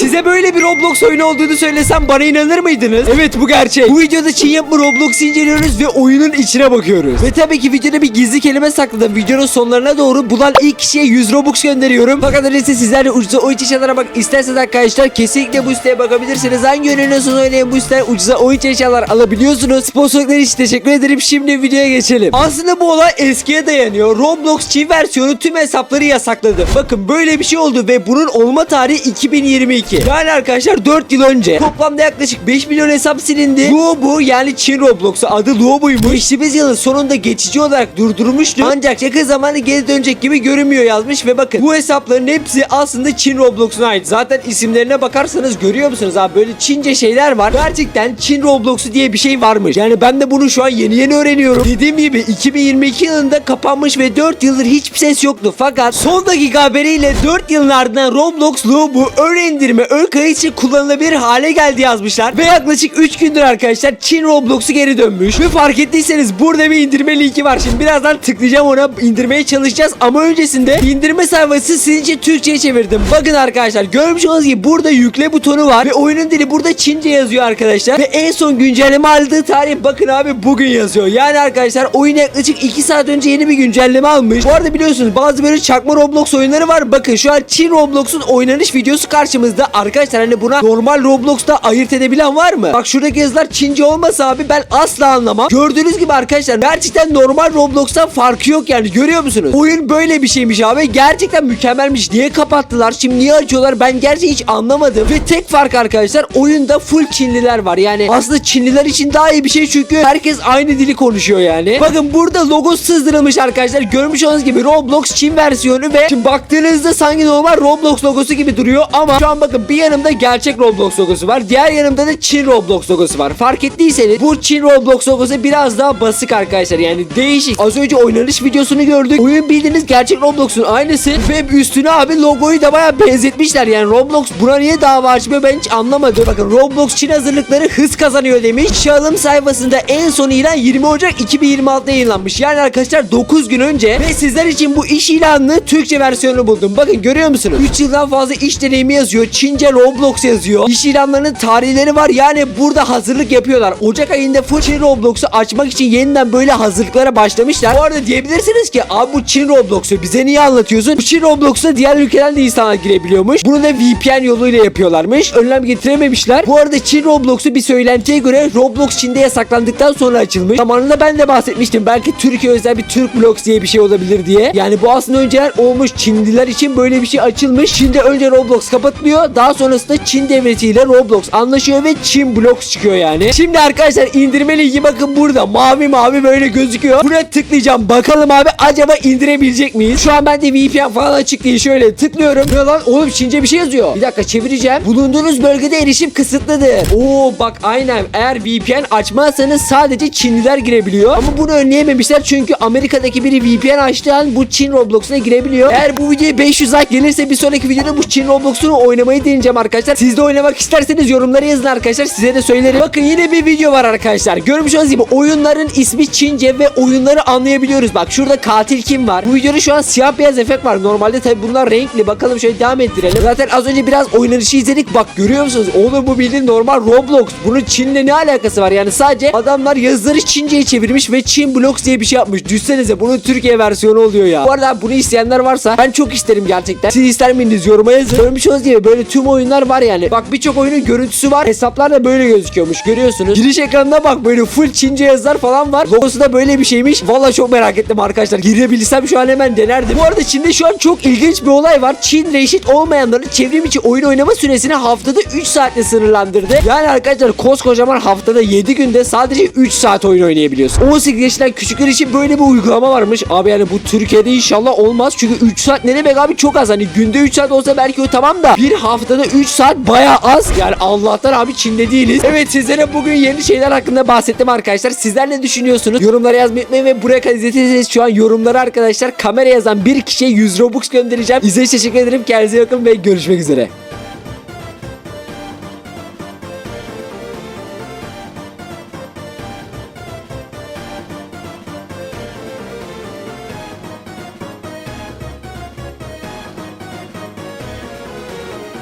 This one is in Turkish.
Size böyle bir Roblox oyunu olduğunu söylesem bana inanır mıydınız? Evet bu gerçek. Bu videoda Çin yapımı Roblox inceliyoruz ve oyunun içine bakıyoruz. Ve tabii ki videoda bir gizli kelime sakladım. Videonun sonlarına doğru bulan ilk kişiye 100 Robux gönderiyorum. Fakat öyleyse sizler de ucuza oyun eşyalara bak isterseniz arkadaşlar kesinlikle bu siteye bakabilirsiniz. Hangi öneriyorsunuz oynayın bu siteden ucuza oyun eşyalar alabiliyorsunuz. Sponsorluklar için teşekkür ederim. Şimdi videoya geçelim. Aslında bu olay eskiye dayanıyor. Roblox Çin versiyonu tüm hesapları yasakladı. Bakın böyle bir şey oldu ve bunun olma tarihi 2022. Yani arkadaşlar 4 yıl önce toplamda yaklaşık 5 milyon hesap silindi. Luobu yani Çin Roblox'u adı Luobu'ymuş. Geçtiğimiz yılın sonunda geçici olarak durdurmuştu. Ancak yakın zamanda geri dönecek gibi görünmüyor yazmış ve bakın bu hesapların hepsi aslında Çin Roblox'una ait. Zaten isimlerine bakarsanız görüyor musunuz abi böyle Çince şeyler var. Gerçekten Çin Roblox'u diye bir şey varmış. Yani ben de bunu şu an yeni yeni öğreniyorum. Dediğim gibi 2022 yılında kapanmış ve 4 yıldır hiçbir ses yoktu. Fakat son dakika haberiyle 4 yılın ardından Roblox Logo ön indirme ön kayıt için kullanılabilir hale geldi yazmışlar. Ve yaklaşık 3 gündür arkadaşlar Çin Roblox'u geri dönmüş. Ve fark ettiyseniz burada bir indirme linki var. Şimdi birazdan tıklayacağım ona indirmeye çalışacağız. Ama öncesinde indirme sayfası sizin için Türkçe'ye çevirdim. Bakın arkadaşlar görmüş olduğunuz gibi burada yükle butonu var. Ve oyunun dili burada Çince yazıyor arkadaşlar. Ve en son güncelleme aldığı tarih bakın abi bugün yazıyor. Yani arkadaşlar oyun yaklaşık 2 saat önce yeni bir güncelleme almış. Bu arada biliyorsunuz bazı böyle çakma Roblox oyunları var. Bakın şu an Çin Roblox'un oynanış videosu karşımızda. Arkadaşlar hani buna normal Roblox'ta ayırt edebilen var mı? Bak şuradaki yazılar Çince olmasa abi ben asla anlamam. Gördüğünüz gibi arkadaşlar gerçekten normal Roblox'tan farkı yok yani görüyor musunuz? Oyun böyle bir şeymiş abi. Gerçekten mükemmelmiş. Niye kapattılar? Şimdi niye açıyorlar? Ben gerçekten hiç anlamadım. Ve tek fark arkadaşlar oyunda full Çinliler var. Yani aslında Çinliler için daha iyi bir şey çünkü herkes aynı dili konuşuyor yani. Bakın burada logo sızdırılmış arkadaşlar. Görmüş olduğunuz gibi Roblox Çin versiyonu ve şimdi baktığınızda sanki normal Roblox logosu gibi duruyor ama şu an bakın bir yanımda gerçek Roblox logosu var. Diğer yanımda da Çin Roblox logosu var. Fark ettiyseniz bu Çin Roblox logosu biraz daha basık arkadaşlar. Yani değişik. Az önce oynanış videosunu gördük. Oyun bildiğiniz gerçek Roblox'un aynısı ve üstüne abi logoyu da bayağı benzetmişler. Yani Roblox buna niye dava açmıyor ben hiç anlamadım. Bakın Roblox Çin hazırlıkları hız kazanıyor demiş. Şalım sayfasında en son ilan 20 Ocak 2026'da yayınlanmış. Yani arkadaşlar 9 gün önce ve sizler için bu iş ilanını Türkçe versiyonunu buldum. Bakın görüyor musunuz? 3 yıldan fazla iş deneyimi yazıyor. Çince Roblox yazıyor. İş ilanlarının tarihleri var. Yani burada hazırlık yapıyorlar. Ocak ayında full Çin Roblox'u açmak için yeniden böyle hazırlıklara başlamışlar. Bu arada diyebilirsiniz ki abi bu Çin Roblox'u bize niye anlatıyorsun? Bu Çin Roblox'a diğer ülkeden de insanlar girebiliyormuş. Bunu da VPN yoluyla yapıyorlarmış. Önlem getirememişler. Bu arada Çin Roblox'u bir söylentiye göre Roblox Çin'de yasaklandıktan sonra açılmış. Zamanında ben de bahsetmiştim. Belki Türkiye özel bir Türk Blocks diye bir şey olabilir diye. Yani bu aslında önceden olmuş. Çinliler için böyle bir şey açılmış. Şimdi önce Roblox kapatılıyor. Daha sonrasında Çin devletiyle Roblox anlaşıyor ve Çin Blocks çıkıyor yani. Şimdi arkadaşlar indirme linki bakın burada. Mavi mavi böyle gözüküyor. Buraya tıklayacağım. Bakalım abi acaba indirebilecek miyiz? Şu an bende VPN falan açık değil. Şöyle tıklıyorum. Ne lan? Oğlum Çince bir şey yazıyor. Bir dakika çevireceğim. Bulunduğunuz bölgede erişim kısıtlıdır. Oo bak aynen. Eğer VPN açmazsanız sadece Çinliler girebiliyor. Ama bunu önleyememişler çünkü Amerika'daki biri VPN açtığı an bu Çin Roblox'una girebiliyor. Eğer bu videoya 500 like gelirse bir sonraki videoda bu Çin Roblox'unu oynamayı deneyeceğim arkadaşlar. Siz de oynamak isterseniz yorumlara yazın arkadaşlar. Size de söylerim. Bakın yine bir video var arkadaşlar. Görmüş olduğunuz gibi oyunların ismi Çince ve oyunları anlayabiliyoruz. Bak şurada katil kim var? Bu videoda şu an siyah beyaz efekt var. Normalde tabi bunlar renkli. Bakalım şöyle devam ettirelim. Zaten az önce biraz oynanışı izledik. Bak görüyor musunuz? Oğlum bu bildiğin normal Roblox. Bunun Çin'le ne alakası var? Yani sadece adamlar yazıları Çince'ye çevirmiş ve Çin Blocks diye bir şey yapmış. Düşsenize bunun Türkiye versiyonu oluyor ya. Bu arada bunu isteyenler varsa ben çok isterim gerçekten. Siz ister miydiniz yoruma yazın. Görmüş olduğunuz gibi böyle tüm oyunlar var yani. Bak birçok oyunun görüntüsü var. Hesaplar da böyle gözüküyormuş. Görüyorsunuz. Giriş ekranına bak böyle full Çince yazılar falan var. Logosu da böyle bir şeymiş. Valla çok merak ettim arkadaşlar. Girebilsem şu an hemen denerdim. Bu arada Çin'de şu an çok ilginç bir olay var. Çin reşit olmayanların çevrim içi oyun oynama süresini haftada 3 saatle sınırlandırdı. Yani arkadaşlar koskocaman haftada 7 günde sadece 3 saat oyun oynayabiliyorsun. 18 yaşından küçükler için böyle bir uygulama varmış. Abi yani bu Türkiye'de inşallah olmaz. Çünkü 3 saat ne demek abi çok az. Hani günde 3 saat olsa belki o tamam da bir haftada 3 saat baya az. Yani Allah'tan abi Çin'de değiliz. Evet sizlere bugün yeni şeyler hakkında bahsettim arkadaşlar. Sizler ne düşünüyorsunuz? Yorumlara yazmayı unutmayın ve buraya kadar izlediyseniz şu an yorumlara arkadaşlar kamera yazan bir kişiye 100 Robux göndereceğim. İzlediğiniz teşekkür ederim. Kendinize bakın ve görüşmek üzere.